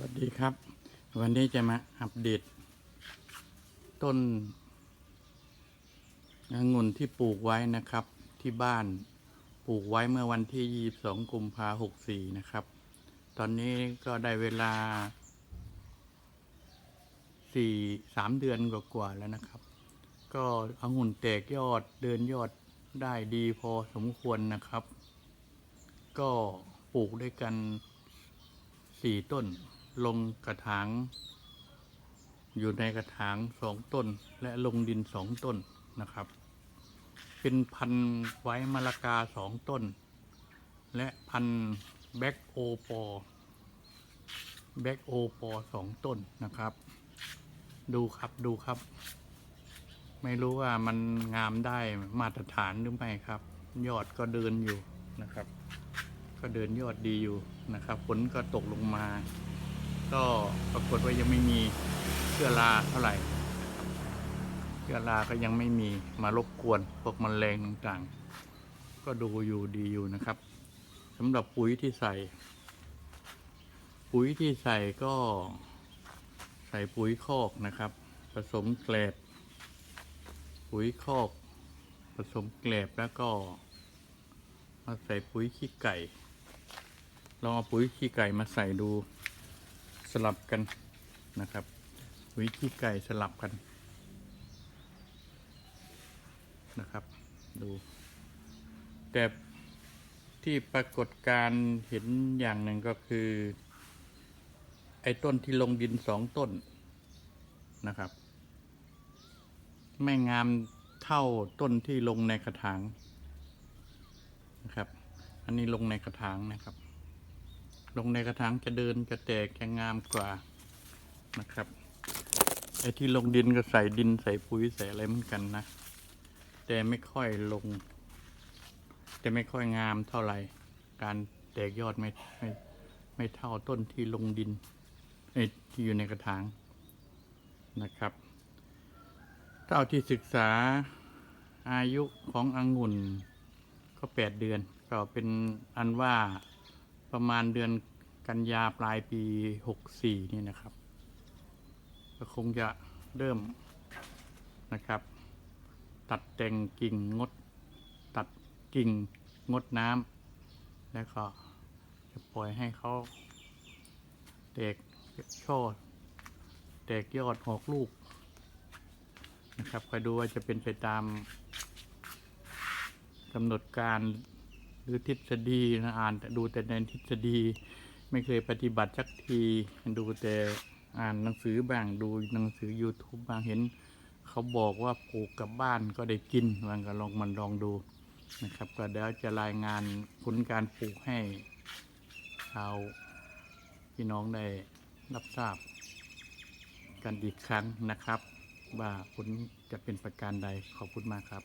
วัสดีครับ วันนี้จะมาอัปเดต ต้นองุ่นที่ปลูกไว้นะครับ ที่บ้านปลูกไว้เมื่อวันที่ 22 กุมภาหกสี่นะครับ ตอนนี้ก็ได้เวลาสี่สามเดือนกว่าๆแล้วนะครับ ก็องุ่นแตกยอดเดินยอดได้ดีพอสมควรนะครับ ก็ปลูกด้วยกันสี่ต้น ลงกระถาง อยู่ในกระถางสองต้น และลงดินสองต้นนะครับ เป็นพันไว้มะละกาสองต้น และพันแบ็กโอปอแบ็กโอปอสองต้นนะครับ ดูครับดูครับ ไม่รู้ว่ามันงามได้มาตรฐานหรือไม่ครับ ยอดก็เดินอยู่นะครับ ก็เดินยอดดีอยู่นะครับฝนก็ตกลงมา ก็ปรากฏว่ายังไม่มีเชื้อราเท่าไหร่เชื้อราก็ยังไม่มีมารบกวนพวกมแมลงต่างๆ ก็ดูอยู่ดีอยู่นะครับสำหรับปุ๋ยที่ใส่ ปุ๋ยที่ใส่ก็ใส่ปุ๋ยคอกนะครับ ผสมเกล็ดปุ๋ยคอก ผสมเกล็ดแล้วก็มาใส่ปุ๋ยขี้ไก่ลองเอาปุ๋ยขี้ไก่มาใส่ดู สลับกันนะครับปุ๋ยขี้ไก่สลับกันนะครับ ดู แต่ที่ปรากฏการเห็นอย่างหนึ่งก็คือ ไอ้ต้นที่ลงดินสองต้นนะครับ ไม่งามเท่าต้นที่ลงในกระถางนะครับ อันนี้ลงในกระถางนะครับ ลงในกระถางจะเดินจะแตกจะงามกว่านะครับไอ้ที่ลงดินก็ใส่ดินใส่ปุ๋ยใส่อะไรเหมือนกันนะ แต่ไม่ค่อยลงแต่ไม่ค่อยงามเท่าไหร่ การแตกยอดไม่ไม่ไม่เท่าต้นที่ลงดินเอ้ที่อยู่ในกระถางนะครับเท่าที่ศึกษาอายุขององุ่นก็แปดเดือน ก็เป็นอันว่าประมาณเดือน กันยาปลายปีหกสี่นี่นะครับก็คงจะเริ่มนะครับ ตัดแต่งกิ่งงด ตัดกิ่งงดน้ำแล้วก็จะปล่อยให้เขาแตกช่อแตกยอดออกลูกนะครับคอยดูว่าจะเป็นไปตามกำหนดการหรือทฤษฎีนะอ่านแต่ดูแต่ในทฤษฎี ไม่เคยปฏิบัติสักทีดูแต่อ่านหนังสือบ้างดูหนังสือ YouTube บ้างเห็น เขาบอกว่าปลูกกับบ้านก็ได้กินมันก็ลองมันลองดูนะครับ ก็เดี๋ยวจะรายงานผลการปลูกให้ชาวพี่น้องได้รับทราบ กันอีกครั้งนะครับ ว่าผลจะเป็นประการใดขอบคุณมากครับ